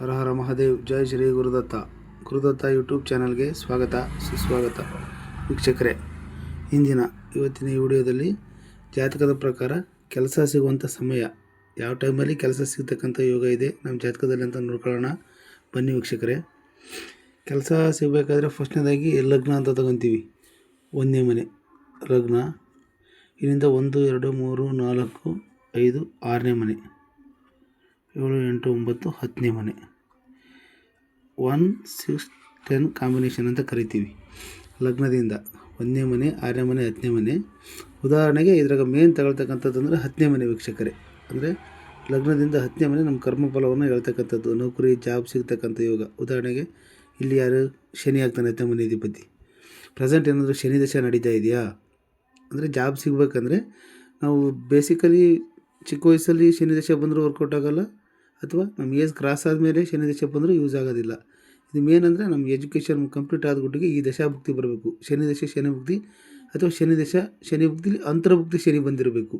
ಹರ ಹರ ಮಹಾದೇವ್, ಜೈ ಶ್ರೀ ಗುರುದತ್ತ. ಗುರುದತ್ತ ಯೂಟ್ಯೂಬ್ ಚಾನಲ್ಗೆ ಸ್ವಾಗತ, ಸುಸ್ವಾಗತ. ವೀಕ್ಷಕರೇ, ಇಂದಿನ ಇವತ್ತಿನ ಈ ವಿಡಿಯೋದಲ್ಲಿ ಜಾತಕದ ಪ್ರಕಾರ ಕೆಲಸ ಸಿಗುವಂಥ ಸಮಯ, ಯಾವ ಟೈಮಲ್ಲಿ ಕೆಲಸ ಸಿಗ್ತಕ್ಕಂಥ ಯೋಗ ಇದೆ ನಮ್ಮ ಜಾತಕದಲ್ಲಿ ಅಂತ ನೋಡ್ಕೊಳ್ಳೋಣ. ಬನ್ನಿ ವೀಕ್ಷಕರೇ, ಕೆಲಸ ಸಿಗಬೇಕಾದ್ರೆ ಫಸ್ಟ್ನೇದಾಗಿ ಲಗ್ನ ಅಂತ ತಗೊತೀವಿ. ಒಂದನೇ ಮನೆ, ಲಗ್ನ. ಇಲ್ಲಿಂದ ಒಂದು, ಎರಡು, ಮೂರು, ನಾಲ್ಕು, ಐದು, ಆರನೇ ಮನೆ. ಏಳು, ಎಂಟು, ಒಂಬತ್ತು, ಹತ್ತನೇ ಮನೆ. ಒನ್, ಸಿಕ್ಸ್, ಟೆನ್ ಕಾಂಬಿನೇಷನ್ ಅಂತ ಕರಿತೀವಿ. ಲಗ್ನದಿಂದ ಒಂದನೇ ಮನೆ, ಆರನೇ ಮನೆ, ಹತ್ತನೇ ಮನೆ. ಉದಾಹರಣೆಗೆ ಇದ್ರಾಗ ಮೇನ್ ತಗೊಳ್ತಕ್ಕಂಥದ್ದು ಅಂದರೆ ಹತ್ತನೇ ಮನೆ ವೀಕ್ಷಕರೇ. ಅಂದರೆ ಲಗ್ನದಿಂದ ಹತ್ತನೇ ಮನೆ ನಮ್ಮ ಕರ್ಮಫಲವನ್ನು ಹೇಳ್ತಕ್ಕಂಥದ್ದು, ನೌಕರಿ ಜಾಬ್ ಸಿಗ್ತಕ್ಕಂಥ ಯೋಗ. ಉದಾಹರಣೆಗೆ ಇಲ್ಲಿ ಯಾರು ಶನಿ ಆಗ್ತಾನೆ ಹತ್ತನೇ ಮನೆ ಅಧಿಪತಿ. ಪ್ರೆಸೆಂಟ್ ಏನಾದರೂ ಶನಿ ದಶೆ ನಡೀತಾ ಇದೆಯಾ? ಅಂದರೆ ಜಾಬ್ ಸಿಗಬೇಕಂದ್ರೆ ನಾವು ಬೇಸಿಕಲಿ ಚಿಕ್ಕ ವಯಸ್ಸಲ್ಲಿ ಶನಿ ದಶೆ ಬಂದರೂ ವರ್ಕೌಟ್ ಆಗೋಲ್ಲ. ಅಥವಾ ನಮ್ಮ ಏಜ್ ಕ್ರಾಸ್ ಆದಮೇಲೆ ಶನಿ ದಶೆ ಬಂದರೂ ಯೂಸ್ ಆಗೋದಿಲ್ಲ. ಇದು ಮೇನ್ ಅಂದರೆ ನಮ್ಮ ಎಜುಕೇಷನ್ ಕಂಪ್ಲೀಟ್ ಆದ ಗುಟ್ಟಿಗೆ ಈ ದಶಾಭುಕ್ತಿ ಬರಬೇಕು. ಶನಿ ದಶೆ, ಶನಿ ಭುಕ್ತಿ ಅಥವಾ ಶನಿ ದಶ, ಶನಿ ಅಂತರ್ಭುಕ್ತಿ ಶನಿ ಬಂದಿರಬೇಕು.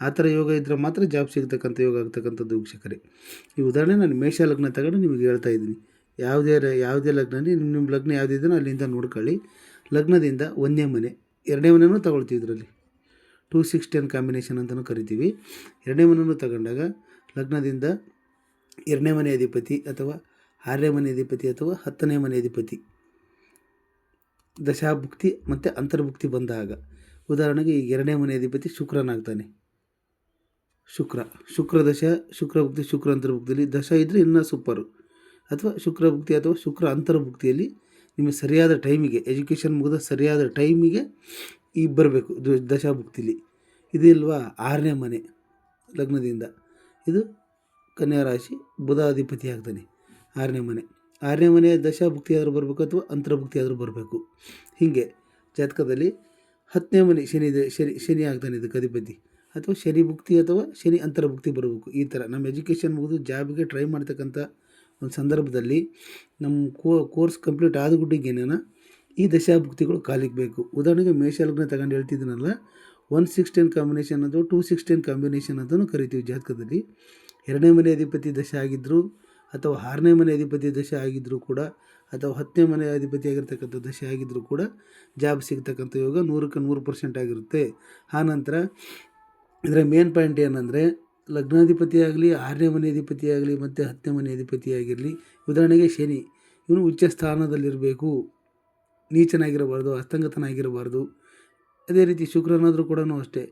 ಆ ಥರ ಯೋಗ ಇದ್ದರೆ ಮಾತ್ರ ಜಾಬ್ ಸಿಗ್ತಕ್ಕಂಥ ಯೋಗ ಆಗ್ತಕ್ಕಂಥದ್ದು ವೀಕ್ಷಕರೇ. ಈ ಉದಾಹರಣೆ ನಾನು ಮೇಷ ಲಗ್ನ ತಗೊಂಡು ನಿಮಗೆ ಹೇಳ್ತಾ ಇದ್ದೀನಿ. ಯಾವುದೇ ಯಾವುದೇ ಲಗ್ನ ನಿಮ್ಮ ನಿಮ್ಮ ಲಗ್ನ ಯಾವುದಿದೆಯೋ ಅಲ್ಲಿಂದ ನೋಡ್ಕೊಳ್ಳಿ. ಲಗ್ನದಿಂದ ಒಂದನೇ ಮನೆ ಎರಡನೇ ಮನೆಯೂ ತಗೊಳ್ತೀವಿ ಇದರಲ್ಲಿ. ಟೂ ಸಿಕ್ಸ್ ಟೆನ್ ಕಾಂಬಿನೇಷನ್ ಅಂತಲೂ ಕರಿತೀವಿ. ಎರಡನೇ ಮನೆಯೂ ತಗೊಂಡಾಗ ಲಗ್ನದಿಂದ ಎರಡನೇ ಮನೆ ಅಧಿಪತಿ ಅಥವಾ ಆರನೇ ಮನೆ ಅಧಿಪತಿ ಅಥವಾ ಹತ್ತನೇ ಮನೆ ಅಧಿಪತಿ. ದಶಾಭುಕ್ತಿ ಮತ್ತು ಅಂತರ್ಭುಕ್ತಿ ಬಂದಾಗ ಉದಾಹರಣೆಗೆ ಈಗ ಎರಡನೇ ಮನೆ ಅಧಿಪತಿ ಶುಕ್ರನಾಗ್ತಾನೆ. ಶುಕ್ರ ಶುಕ್ರ ದಶ, ಶುಕ್ರಭುಕ್ತಿ, ಶುಕ್ರ ಅಂತರ್ಭುಕ್ತಿಯಲ್ಲಿ ದಶ ಇದ್ದರೆ ಇನ್ನೂ ಸೂಪರು ಅಥವಾ ಶುಕ್ರಭುಕ್ತಿ ಅಥವಾ ಶುಕ್ರ ಅಂತರ್ಭುಕ್ತಿಯಲ್ಲಿ ನಿಮಗೆ ಸರಿಯಾದ ಟೈಮಿಗೆ ಎಜುಕೇಷನ್ ಮುಗಿದ ಸರಿಯಾದ ಟೈಮಿಗೆ ಈ ಬರಬೇಕು, ದಶಾಭುಕ್ತಿಲಿ. ಇದಿಲ್ವಾ ಆರನೇ ಮನೆ ಲಗ್ನದಿಂದ. ಇದು ಕನ್ಯಾ ರಾಶಿ ಬುಧಾಧಿಪತಿ ಆಗ್ತಾನೆ. ಆರನೇ ಮನೆ. ಆರನೇ ಮನೆ ದಶಾಭುಕ್ತಿ ಆದರೂ ಬರಬೇಕು ಅಥವಾ ಅಂತರ್ಭುಕ್ತಿ ಆದರೂ ಬರಬೇಕು. ಹೀಗೆ ಜಾತಕದಲ್ಲಿ ಹತ್ತನೇ ಮನೆ ಶನಿ ಶನಿ ಶನಿ ಆಗ್ತಾನೆ ಇದಕ್ಕೆ ಅಧಿಪತಿ. ಅಥವಾ ಶನಿ ಭುಕ್ತಿ ಅಥವಾ ಶನಿ ಅಂತರ್ಭುಕ್ತಿ ಬರಬೇಕು. ಈ ಥರ ನಮ್ಮ ಎಜುಕೇಷನ್ ಮುಗಿದು ಜಾಬ್ಗೆ ಟ್ರೈ ಮಾಡ್ತಕ್ಕಂಥ ಒಂದು ಸಂದರ್ಭದಲ್ಲಿ ನಮ್ಮ ಕೋರ್ಸ್ ಕಂಪ್ಲೀಟ್ ಆದ ಗುಡ್ಡಿಗೆ ಏನೇನ ಈ ದಶಾಭುಕ್ತಿಗಳು ಕಾಲಿಗೆ ಬೇಕು. ಉದಾಹರಣೆಗೆ ಮೇಷಲಗ್ನ ತಗೊಂಡು ಹೇಳ್ತಿದ್ದೀನಲ್ಲ ಒನ್ ಸಿಕ್ಸ್ಟೀನ್ ಕಾಂಬಿನೇಷನ್ ಅಥವಾ ಟೂ ಸಿಕ್ಸ್ ಟೆನ್ ಕಾಂಬಿನೇಷನ್ ಅಂತಲೂ ಕರಿತೀವಿ ಜಾತಕದಲ್ಲಿ. ಎರಡನೇ ಮನೆ ಅಧಿಪತಿ ದಶೆ ಆಗಿದ್ದರೂ ಅಥವಾ ಆರನೇ ಮನೆ ಅಧಿಪತಿ ದಶೆ ಆಗಿದ್ದರೂ ಕೂಡ ಅಥವಾ ಹತ್ತನೇ ಮನೆ ಅಧಿಪತಿ ಆಗಿರ್ತಕ್ಕಂಥ ದಶೆ ಆಗಿದ್ದರೂ ಕೂಡ ಜಾಬ್ ಸಿಗ್ತಕ್ಕಂಥ ಯೋಗ ನೂರಕ್ಕೆ ನೂರು ಪರ್ಸೆಂಟ್ ಆಗಿರುತ್ತೆ. ಆನಂತರ ಇದರ ಮೇನ್ ಪಾಯಿಂಟ್ ಏನಂದರೆ ಲಗ್ನಾಧಿಪತಿ ಆಗಲಿ, ಆರನೇ ಮನೆ ಅಧಿಪತಿ ಆಗಲಿ, ಮತ್ತು ಹತ್ತನೇ ಮನೆ ಅಧಿಪತಿ ಆಗಿರಲಿ, ಉದಾಹರಣೆಗೆ ಶನಿ, ಇವನು ಉಚ್ಚ ಸ್ಥಾನದಲ್ಲಿರಬೇಕು. ನೀಚನಾಗಿರಬಾರ್ದು, ಅಸ್ತಂಗತನಾಗಿರಬಾರ್ದು. ಅದೇ ರೀತಿ ಶುಕ್ರನಾದರೂ ಕೂಡ ಅಷ್ಟೇ,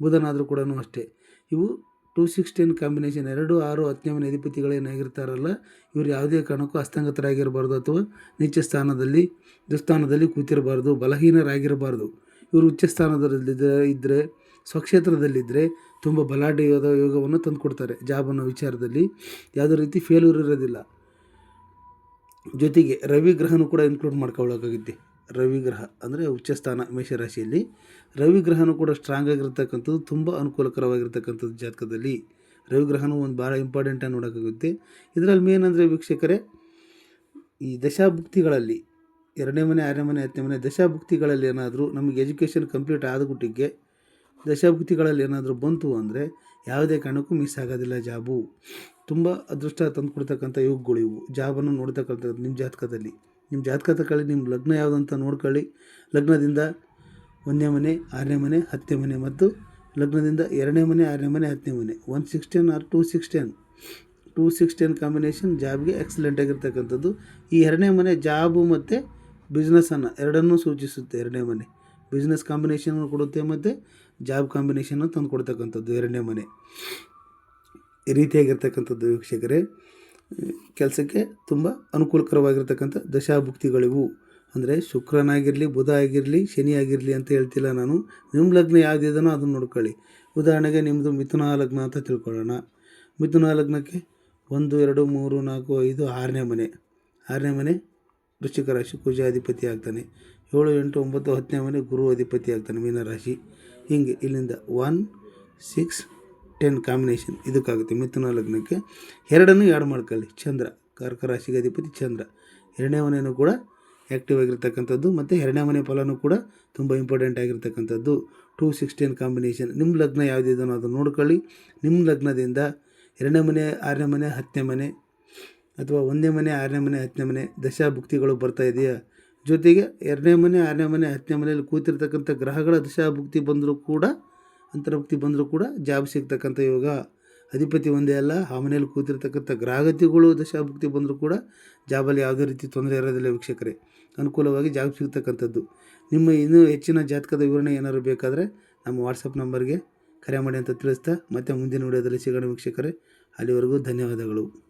ಬುಧನಾದರೂ ಕೂಡ ಅಷ್ಟೇ. ಇವು ಟೂ ಸಿಕ್ಸ್ಟೀನ್ ಕಾಂಬಿನೇಷನ್ ಎರಡು, ಆರು ಹತ್ತನೇ ಮನೆ ಅಧಿಪತಿಗಳೇನಾಗಿರ್ತಾರಲ್ಲ ಇವರು ಯಾವುದೇ ಕಾರಣಕ್ಕೂ ಅಸ್ತಂಗತರಾಗಿರಬಾರ್ದು ಅಥವಾ ನೀಚ ಸ್ಥಾನದಲ್ಲಿ, ದುಸ್ಥಾನದಲ್ಲಿ ಕೂತಿರಬಾರ್ದು, ಬಲಹೀನರಾಗಿರಬಾರ್ದು. ಇವರು ಉಚ್ಚ ಸ್ಥಾನದಲ್ಲಿ ಇದ್ದರೆ ಸ್ವಕ್ಷೇತ್ರದಲ್ಲಿದ್ದರೆ ತುಂಬ ಬಲಾಢ್ಯ ಯೋಗ ಯೋಗವನ್ನು ತಂದುಕೊಡ್ತಾರೆ ಜಾಬ್ ಅನ್ನೋ ವಿಚಾರದಲ್ಲಿ. ಯಾವುದೇ ರೀತಿ ಫೇಲ್ಯೂರ್ ಇರೋದಿಲ್ಲ. ಜೊತೆಗೆ ರವಿ ಗ್ರಹನೂ ಕೂಡ ಇನ್ಕ್ಲೂಡ್ ಮಾಡ್ಕೊಳ್ಳೋಕ್ಕಾಗುತ್ತೆ ರವಿ ಗ್ರಹ ಅಂದರೆ ಉಚ್ಚಸ್ಥಾನ ಮೇಷರಾಶಿಯಲ್ಲಿ ರವಿ ಗ್ರಹನೂ ಕೂಡ ಸ್ಟ್ರಾಂಗ್ ಆಗಿರ್ತಕ್ಕಂಥದ್ದು, ತುಂಬ ಅನುಕೂಲಕರವಾಗಿರ್ತಕ್ಕಂಥದ್ದು ಜಾತಕದಲ್ಲಿ. ರವಿಗ್ರಹನೂ ಒಂದು ಭಾಳ ಇಂಪಾರ್ಟೆಂಟಾಗಿ ನೋಡೋಕ್ಕಾಗುತ್ತೆ. ಇದರಲ್ಲಿ ಮೇನ್ ಅಂದರೆ ವೀಕ್ಷಕರೇ, ಈ ದಶಾಭುಕ್ತಿಗಳಲ್ಲಿ, ಎರಡನೇ ಮನೆ, ಆರನೇ ಮನೆ, ಹತ್ತನೇ ಮನೆ, ದಶಾಭುಕ್ತಿಗಳಲ್ಲಿ ಏನಾದರೂ ನಮಗೆ ಎಜುಕೇಷನ್ ಕಂಪ್ಲೀಟ್ ಆದ ಗುಟ್ಟಿಗೆ ದಶಾಭುಕ್ತಿಗಳಲ್ಲಿ ಏನಾದರೂ ಬಂತು ಅಂದರೆ ಯಾವುದೇ ಕಾರಣಕ್ಕೂ ಮಿಸ್ ಆಗೋದಿಲ್ಲ ಜಾಬು. ತುಂಬ ಅದೃಷ್ಟ ತಂದುಕೊಡ್ತಕ್ಕಂಥ ಯೋಗಗಳು ಇವು. ಜಾಬನ್ನು ನೋಡ್ತಕ್ಕಂಥದ್ದು ನಿಮ್ಮ ಜಾತಕದಲ್ಲಿ. ನಿಮ್ಮ ಜಾತಕ ತಗೊಳ್ಳಿ ನಿಮ್ಮ ಲಗ್ನ ಯಾವುದಂತ ನೋಡ್ಕೊಳ್ಳಿ. ಲಗ್ನದಿಂದ ಒಂದನೇ ಮನೆ, ಆರನೇ ಮನೆ, ಹತ್ತನೇ ಮನೆ ಮತ್ತು ಲಗ್ನದಿಂದ ಎರಡನೇ ಮನೆ, ಆರನೇ ಮನೆ, ಹತ್ತನೇ ಮನೆ. One six ten or two six ten two combination ಜಾಬ್ಗೆ excellent ಆಗಿರ್ತಕ್ಕಂಥದ್ದು. ಈ ಎರಡನೇ ಮನೆ ಜಾಬು ಮತ್ತು ಬಿಸ್ನೆಸ್ಸನ್ನು ಎರಡನ್ನೂ ಸೂಚಿಸುತ್ತೆ ಎರಡನೇ ಮನೆ. ಬಿಸ್ನೆಸ್ ಕಾಂಬಿನೇಷನ್ ಕೊಡುತ್ತೆ ಮತ್ತು ಜಾಬ್ ಕಾಂಬಿನೇಷನ್ನು ತಂದು ಕೊಡ್ತಕ್ಕಂಥದ್ದು ಎರಡನೇ ಮನೆ. ಈ ರೀತಿಯಾಗಿರ್ತಕ್ಕಂಥದ್ದು ವೀಕ್ಷಕರೇ. ಕೆಲಸಕ್ಕೆ ತುಂಬ ಅನುಕೂಲಕರವಾಗಿರ್ತಕ್ಕಂಥ ದಶಾಭುಕ್ತಿಗಳಿವು. ಅಂದರೆ ಶುಕ್ರನಾಗಿರಲಿ, ಬುಧ ಆಗಿರಲಿ, ಶನಿ ಆಗಿರಲಿ ಅಂತ ಹೇಳ್ತಿಲ್ಲ ನಾನು. ನಿಮ್ಮ ಲಗ್ನ ಯಾವುದಿದನೋ ಅದನ್ನು ನೋಡ್ಕೊಳ್ಳಿ. ಉದಾಹರಣೆಗೆ ನಿಮ್ಮದು ಮಿಥುನ ಲಗ್ನ ಅಂತ ತಿಳ್ಕೊಳ್ಳೋಣ. ಮಿಥುನ ಲಗ್ನಕ್ಕೆ ಒಂದು, ಎರಡು, ಮೂರು, ನಾಲ್ಕು, ಐದು, ಆರನೇ ಮನೆ. ಆರನೇ ಮನೆ ವೃಶ್ಚಿಕ ರಾಶಿ, ಕುಜ ಅಧಿಪತಿ ಆಗ್ತಾನೆ. ಏಳು, ಎಂಟು, ಒಂಬತ್ತು, ಹತ್ತನೇ ಮನೆ ಗುರು ಅಧಿಪತಿ ಆಗ್ತಾನೆ, ಮೀನರಾಶಿ. ಹಿಂಗೆ ಇಲ್ಲಿಂದ ಒನ್ ಸಿಕ್ಸ್ ಟೆನ್ ಕಾಂಬಿನೇಷನ್ ಇದಕ್ಕಾಗುತ್ತೆ. ಮಿಥುನ ಲಗ್ನಕ್ಕೆ ಎರಡನ್ನೂ ಎರಡು ಮಾಡ್ಕೊಳ್ಳಿ. ಚಂದ್ರ ಕರ್ಕ ರಾಶಿಗೆ ಅಧಿಪತಿ ಚಂದ್ರ. ಎರಡನೇ ಮನೆಯೂ ಕೂಡ ಆ್ಯಕ್ಟಿವ್ ಆಗಿರ್ತಕ್ಕಂಥದ್ದು ಮತ್ತು ಎರಡನೇ ಮನೆ ಫಲನೂ ಕೂಡ ತುಂಬ ಇಂಪಾರ್ಟೆಂಟ್ ಆಗಿರ್ತಕ್ಕಂಥದ್ದು. ಟೂ ಸಿಕ್ಸ್ಟೀನ್ ಕಾಂಬಿನೇಷನ್ ನಿಮ್ಮ ಲಗ್ನ ಯಾವುದಿದೆ ಅದನ್ನು ನೋಡ್ಕೊಳ್ಳಿ. ನಿಮ್ಮ ಲಗ್ನದಿಂದ ಎರಡನೇ ಮನೆ, ಆರನೇ ಮನೆ, ಹತ್ತನೇ ಮನೆ ಅಥವಾ ಒಂದನೇ ಮನೆ, ಆರನೇ ಮನೆ, ಹತ್ತನೇ ಮನೆ ದಶಾಭುಕ್ತಿಗಳು ಬರ್ತಾ ಇದೆಯಾ? ಜೊತೆಗೆ ಎರಡನೇ ಮನೆ, ಆರನೇ ಮನೆ, ಹತ್ತನೇ ಮನೆಯಲ್ಲಿ ಕೂತಿರ್ತಕ್ಕಂಥ ಗ್ರಹಗಳ ದಶಾಭುಕ್ತಿ ಬಂದರೂ ಕೂಡ ಅಂತರ್ಭುಕ್ತಿ ಬಂದರೂ ಕೂಡ ಜಾಬ್ ಸಿಗ್ತಕ್ಕಂಥ ಯೋಗ ಅಧಿಪತಿ ಒಂದೇ ಅಲ್ಲ, ಆ ಮನೆಯಲ್ಲಿ ಕೂತಿರ್ತಕ್ಕಂಥ ಗ್ರಾಹಕತಿಗಳು ದಶಾಭುಕ್ತಿ ಬಂದರೂ ಕೂಡ ಜಾಬಲ್ಲಿ ಯಾವುದೇ ರೀತಿ ತೊಂದರೆ ಇರೋದಿಲ್ಲ ವೀಕ್ಷಕರೇ. ಅನುಕೂಲವಾಗಿ ಜಾಬ್ ಸಿಗ್ತಕ್ಕಂಥದ್ದು. ನಿಮ್ಮ ಇನ್ನೂ ಹೆಚ್ಚಿನ ಜಾತಕದ ವಿವರಣೆ ಏನಾದರೂ ಬೇಕಾದರೆ ನಮ್ಮ ವಾಟ್ಸಪ್ ನಂಬರ್ಗೆ ಕರೆ ಮಾಡಿ ಅಂತ ತಿಳಿಸ್ತಾ ಮತ್ತೆ ಮುಂದಿನ ವಿಡಿಯೋದಲ್ಲಿ ಸಿಗೋಣ ವೀಕ್ಷಕರೇ. ಅಲ್ಲಿವರೆಗೂ ಧನ್ಯವಾದಗಳು.